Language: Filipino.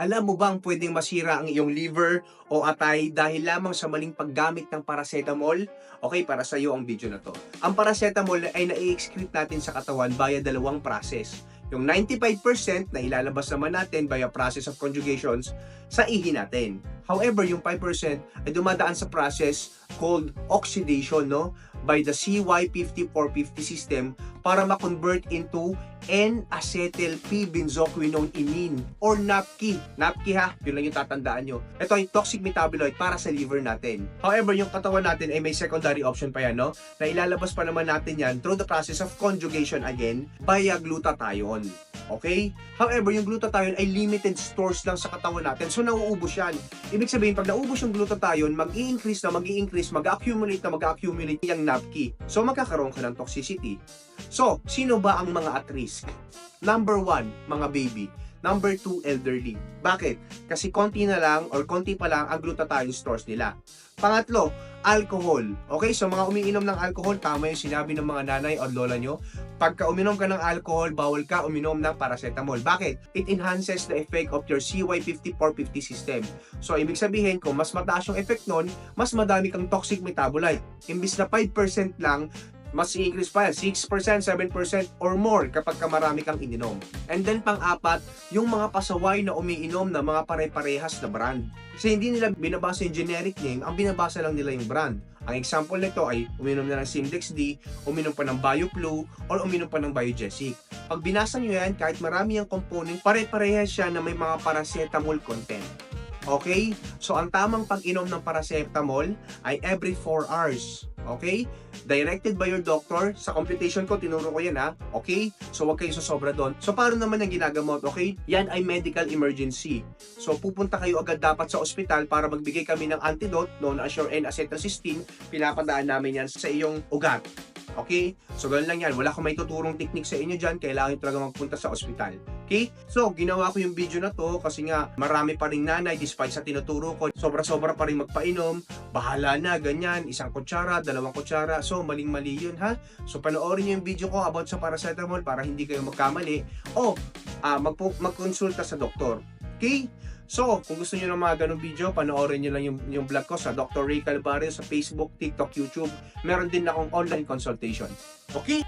Alam mo bang pwedeng masira ang iyong liver o atay dahil lamang sa maling paggamit ng paracetamol? Okay, para sa iyo ang video na to. Ang paracetamol ay nai-excrete natin sa katawan via dalawang process. Yung 95% na ilalabas naman natin via process of conjugations sa ihi natin. However, yung 5% ay dumadaan sa process called oxidation no by the CY5450 system para ma-convert into N-acetyl-P-benzoquinone imine or NAPKI. NAPKI ha, yun lang yung tatandaan nyo. Ito ay toxic metabolite para sa liver natin. However, yung katawan natin ay may secondary option pa yan, no? Na ilalabas pa naman natin yan through the process of conjugation again via glutathione. Okay? However, yung glutathione ay limited stores lang sa katawan natin. So, nauubos yan. Ibig sabihin, pag naubos yung glutathione, mag-i-increase na, mag-i-increase, mag-accumulate na, mag-accumulate yung NAPKI. So, magkakaroon ka ng toxicity. So, sino ba ang mga at risk? Number one, mga baby. Number two, elderly. Bakit? Kasi konti na lang or konti pa lang ang glutathione stores nila. Pangatlo, alcohol. Okay, so mga umiinom ng alcohol, tama yung sinabi ng mga nanay o lola nyo. Pagka uminom ka ng alcohol, bawal ka uminom ng paracetamol. Bakit? It enhances the effect of your CY5450 system. So, ibig sabihin, kung mas mataas yung effect nun, mas madami kang toxic metabolite. Imbis na 5% lang, mas i-increase pa yan, 6%, 7% or more kapag ka marami kang ininom. And then pang-apat, yung mga pasaway na umiinom na mga pare-parehas na brand. Kasi hindi nila binabasa yung generic name, ang binabasa lang nila yung brand. Ang example nito ay uminom na ng Simdex D, uminom pa ng BioFlu, or uminom pa ng Biogesic. Pag binasa nyo yan, kahit marami ang component, pare-parehas siya na may mga paracetamol content. Okay? So, ang tamang pag-inom ng paracetamol ay every 4 hours. Okay? Directed by your doctor. Sa computation ko, tinuro ko yan ha. Okay? So, huwag kayo sasobra doon. So, paano naman ang ginagamot? Okay? Yan ay medical emergency. So, pupunta kayo agad dapat sa ospital para magbigay kami ng antidote known as your N-acetylcysteine. Pinapadaan namin yan sa iyong ugat. Okay? So, ganun lang yan. Wala akong may tuturong technique sa inyo dyan. Kailangan talaga magpunta sa ospital. Okay? So, ginawa ko yung video na to kasi nga marami pa rin nanay despite sa tinuturo ko. Sobra-sobra pa rin magpainom. Bahala na, ganyan. Isang kutsara, dalawang kutsara. So, maling-mali yun, ha? So, panoorin nyo yung video ko about sa paracetamol para hindi kayo magkamali. O, ah, magpu- magkonsulta sa doktor. Okay? So, kung gusto niyo ng mga ganong video, panoorin niyo lang yung, yung vlog ko sa Dr. Ray Calvario sa Facebook, TikTok, YouTube. Meron din akong online consultation. Okay?